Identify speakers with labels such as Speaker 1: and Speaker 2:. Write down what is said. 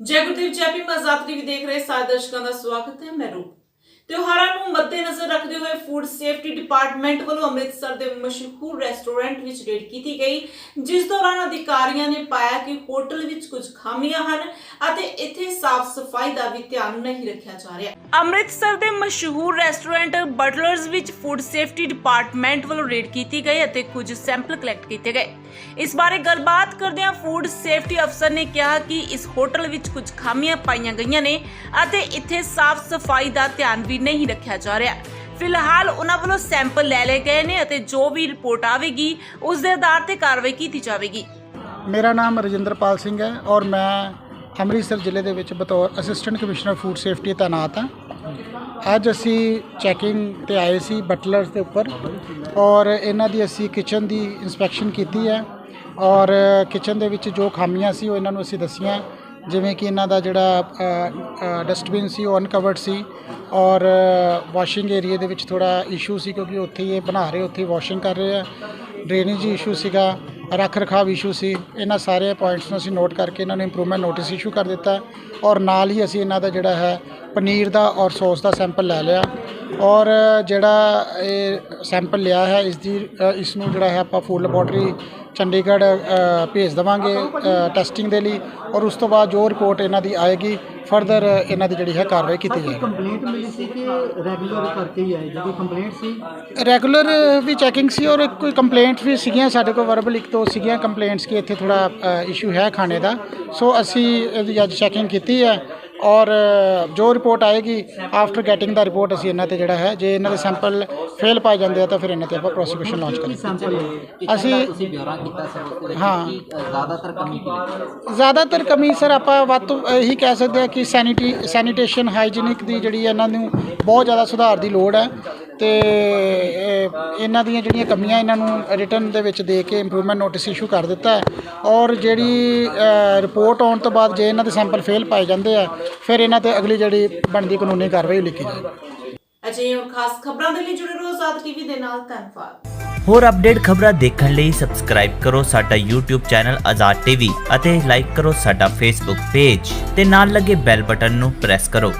Speaker 1: ਜੈ ਗੁਰਦੇਵ ਜੈਪੀ ਭੀਮ ਆਜ਼ਾਦ ਟੀਵੀ ਦੇਖ ਰਹੇ ਸਾਰੇ ਦਰਸ਼ਕਾਂ ਦਾ ਸਵਾਗਤ ਹੈ, ਮੈਂ ਰੂਪ। ਤਿਉਹਾਰਾਂ ਨੂੰ ਮੱਦੇਨਜ਼ਰ ਰੱਖਦੇ ਹੋਏ ਫੂਡ ਸੇਫਟੀ ਡਿਪਾਰਟਮੈਂਟ ਵੱਲੋਂ ਅੰਮ੍ਰਿਤਸਰ ਦੇ ਮਸ਼ਹੂਰ ਰੈਸਟੋਰੈਂਟ ਵਿੱਚ ਰੇਡ ਕੀਤੀ ਗਈ, ਜਿਸ ਦੌਰਾਨ ਅਧਿਕਾਰੀਆਂ ਨੇ ਪਾਇਆ ਕਿ ਹੋਟਲ ਵਿੱਚ ਕੁਝ ਖਾਮੀਆਂ ਹਨ ਅਤੇ ਇੱਥੇ ਸਾਫ਼ ਸਫ਼ਾਈ ਦਾ ਵੀ ਧਿਆਨ ਨਹੀਂ ਰੱਖਿਆ ਜਾ ਰਿਹਾ। ਅੰਮ੍ਰਿਤਸਰ ਦੇ ਮਸ਼ਹੂਰ ਰੈਸਟੋਰੈਂਟ ਬਟਲਰਸ ਵਿੱਚ ਫੂਡ ਸੇਫਟੀ ਡਿਪਾਰਟਮੈਂਟ ਵੱਲੋਂ ਰੇਡ ਕੀਤੀ ਗਈ ਅਤੇ ਕੁਝ ਸੈਂਪਲ ਕਲੈਕਟ ਕੀਤੇ ਗਏ। ਇਸ ਬਾਰੇ ਗੱਲਬਾਤ ਕਰਦਿਆਂ ਫੂਡ ਸੇਫਟੀ ਅਫਸਰ ਨੇ ਕਿਹਾ ਕਿ ਇਸ ਹੋਟਲ ਵਿੱਚ ਕੁਝ ਖਾਮੀਆਂ ਪਾਈਆਂ ਗਈਆਂ ਨੇ ਅਤੇ ਇੱਥੇ ਸਾਫ਼ ਸਫ਼ਾਈ ਦਾ ਧਿਆਨ ਵੀ ਨਹੀਂ ਰੱਖਿਆ ਜਾ ਰਿਹਾ। ਫਿਲਹਾਲ ਉਹਨਾਂ ਵੱਲੋਂ ਸੈਂਪਲ ਲੈ ਲਏ ਗਏ ਨੇ ਅਤੇ ਜੋ ਵੀ ਰਿਪੋਰਟ ਆਵੇਗੀ, ਉਸ ਦੇ ਆਧਾਰ ਤੇ ਕਾਰਵਾਈ ਕੀਤੀ ਜਾਵੇਗੀ।
Speaker 2: ਮੇਰਾ ਨਾਮ ਰਜਿੰਦਰਪਾਲ ਸਿੰਘ ਹੈ ਔਰ ਮੈਂ ਅੰਮ੍ਰਿਤਸਰ ਜ਼ਿਲ੍ਹੇ ਦੇ ਵਿੱਚ ਬਤੌਰ ਅਸਿਸਟੈਂਟ ਕਮਿਸ਼ਨਰ ਫੂਡ ਸੇਫਟੀ ਤਾਇਨਾਤ ਹਾਂ। ਅੱਜ ਅਸੀਂ ਚੈਕਿੰਗ ਤੇ ਆਏ ਸੀ ਬਟਲਰਸ ਦੇ ਉੱਪਰ ਔਰ ਇਹਨਾਂ ਦੀ ਅਸੀਂ ਕਿਚਨ ਦੀ ਇਨਸਪੈਕਸ਼ਨ ਕੀਤੀ ਹੈ ਔਰ ਕਿਚਨ ਦੇ ਵਿੱਚ ਜੋ ਖਾਮੀਆਂ ਸੀ ਉਹ ਇਹਨਾਂ ਨੂੰ ਅਸੀਂ ਦੱਸੀਆਂ। ਜਿਵੇਂ ਕਿ ਇਹਨਾਂ ਦਾ ਜਿਹੜਾ ਡਸਟਬਿਨ ਸੀ, ਉਹ ਅਨਕਵਰਡ ਸੀ ਔਰ ਵਾਸ਼ਿੰਗ ਏਰੀਆ ਦੇ ਵਿੱਚ ਥੋੜਾ ਇਸ਼ੂ ਸੀ ਕਿਉਂਕਿ ਉੱਥੇ ਹੀ ਇਹ ਬਣਾ ਰਹੇ, ਉੱਥੇ ਵਾਸ਼ਿੰਗ ਕਰ ਰਹੇ ਆ। ਡਰੇਨੇਜ ਇਸ਼ੂ ਸੀਗਾ, ਰੱਖ ਰਖਾਵ ਇਸ਼ੂ ਸੀ। ਇਹਨਾਂ ਸਾਰੇ ਪੁਆਇੰਟਸ ਨੂੰ ਅਸੀਂ ਨੋਟ ਕਰਕੇ ਇਹਨਾਂ ਨੂੰ ਇੰਪਰੂਵਮੈਂਟ ਨੋਟਿਸ ਇਸ਼ੂ ਕਰ ਦਿੱਤਾ ਔਰ ਨਾਲ ਹੀ ਅਸੀਂ ਇਹਨਾਂ ਦਾ ਜਿਹੜਾ ਹੈ, ਪਨੀਰ ਦਾ ਔਰ ਸੌਸ ਦਾ ਸੈਂਪਲ ਲੈ ਲਿਆ। ਔਰ ਜਿਹੜਾ ਇਹ ਸੈਂਪਲ ਲਿਆ ਹੈ ਇਸ ਦੀ ਇਸ ਨੂੰ ਜਿਹੜਾ ਹੈ ਆਪਾਂ ਫੂਡ ਲੈਬੋਰਟਰੀ ਚੰਡੀਗੜ੍ਹ ਭੇਜ ਦੇਵਾਂਗੇ ਟੈਸਟਿੰਗ ਦੇ ਲਈ ਔਰ ਉਸ ਤੋਂ ਬਾਅਦ ਜੋ ਰਿਪੋਰਟ ਇਹਨਾਂ ਦੀ ਆਏਗੀ ਫਰਦਰ ਇਹਨਾਂ ਦੀ ਜਿਹੜੀ ਹੈ ਕਾਰਵਾਈ ਕੀਤੀ ਜਾਏਗੀ।
Speaker 3: ਕੰਪਲੇਂਟ ਮਿਲੀ ਸੀ ਕਿ ਰੈਗੂਲਰ ਕਰਕੇ ਹੀ ਆਏ? ਜਿਹੜੀ ਕੰਪਲੇਂਟ ਸੀ?
Speaker 2: ਰੈਗੂਲਰ ਵੀ ਚੈਕਿੰਗ ਸੀ ਔਰ ਕੋਈ ਕੰਪਲੇਂਟ ਵੀ ਸੀਗੀਆਂ ਸਾਡੇ ਕੋਲ ਵਰਬਲ ਇੱਕ ਦੋ ਸੀਗੀਆਂ ਕੰਪਲੇਂਟਸ ਕਿ ਇੱਥੇ ਥੋੜਾ ਇਸ਼ੂ ਹੈ ਖਾਣੇ ਦਾ। ਸੋ ਅਸੀਂ ਇਹਦੀ ਅੱਜ ਚੈਕਿੰਗ ਕੀਤੀ ਹੈ। ਔਰ ਜੋ ਰਿਪੋਰਟ ਆਏਗੀ ਆਫਟਰ ਗੈਟਿੰਗ ਦਾ ਰਿਪੋਰਟ ਅਸੀਂ ਇਹਨਾਂ ਤੇ ਜਿਹੜਾ ਹੈ ਜੇ ਇਹਨਾਂ ਦੇ ਸੈਂਪਲ ਫੇਲ ਪਾਏ ਜਾਂਦੇ ਆ ਤਾਂ ਫਿਰ ਇਹਨਾਂ ਤੇ ਆਪਾਂ ਪ੍ਰੋਸੀਕਿਊਸ਼ਨ ਲਾਂਚ ਕਰਾਂਗੇ ਅਸੀਂ
Speaker 4: ਤੁਸੀਂ ਬਿਉਰਾ ਕੀਤਾ ਸਰ
Speaker 2: ਹਾਂ।
Speaker 4: ਜ਼ਿਆਦਾਤਰ ਕਮੀ ਕੀ?
Speaker 2: ਜ਼ਿਆਦਾਤਰ ਕਮੀ ਸਰ ਆਪਾਂ ਵੱਧ ਤੋਂ ਇਹੀ ਕਹਿ ਸਕਦੇ ਹਾਂ ਕਿ ਸੈਨੀਟੀ ਸੈਨੀਟੇਸ਼ਨ ਹਾਈਜੀਨਿਕ ਦੀ ਜਿਹੜੀ ਇਹਨਾਂ ਨੂੰ ਬਹੁਤ ਜ਼ਿਆਦਾ ਸੁਧਾਰ ਦੀ ਲੋੜ ਹੈ ਤੇ ਇਹ- ਇਹਨਾਂ ਦੀਆਂ ਜਿਹੜੀਆਂ ਕਮੀਆਂ ਇਹਨਾਂ ਨੂੰ ਰਿਟਰਨ ਦੇ ਵਿੱਚ ਦੇ ਕੇ ਇੰਪਰੂਵਮੈਂਟ ਨੋਟਿਸ ਇਸ਼ੂ ਕਰ ਦਿੱਤਾ ਹੈ। ਔਰ ਜਿਹੜੀ ਰਿਪੋਰਟ ਆਉਣ ਤੋਂ ਬਾਅਦ ਜੇ ਇਹਨਾਂ ਦੇ ਸੈਂਪਲ ਫੇਲ ਪਾਏ ਜਾਂਦੇ ਆ ਫਿਰ ਇਹਨਾਂ ਤੇ ਅਗਲੀ ਜਿਹੜੀ ਬਣਦੀ ਕਾਨੂੰਨੀ ਕਾਰਵਾਈ ਲਿਖੀ ਜਾਏਗੀ।
Speaker 1: ਹੋਰ ਖਾਸ ਖਬਰਾਂ ਦੇ ਲਈ ਜੁੜੇ ਰਹੋ ਆਜ਼ਾਦ ਟੀਵੀ ਦੇ ਨਾਲ ਧੰਨਵਾਦ।
Speaker 5: ਹੋਰ ਅਪਡੇਟ ਖਬਰਾਂ ਦੇਖਣ ਲਈ ਸਬਸਕ੍ਰਾਈਬ ਕਰੋ ਸਾਡਾ YouTube ਚੈਨਲ ਆਜ਼ਾਦ ਟੀਵੀ ਅਤੇ ਲਾਈਕ ਕਰੋ ਸਾਡਾ Facebook ਪੇਜ ਤੇ ਨਾਲ ਲੱਗੇ ਬੈਲ ਬਟਨ ਨੂੰ ਪ੍ਰੈਸ ਕਰੋ।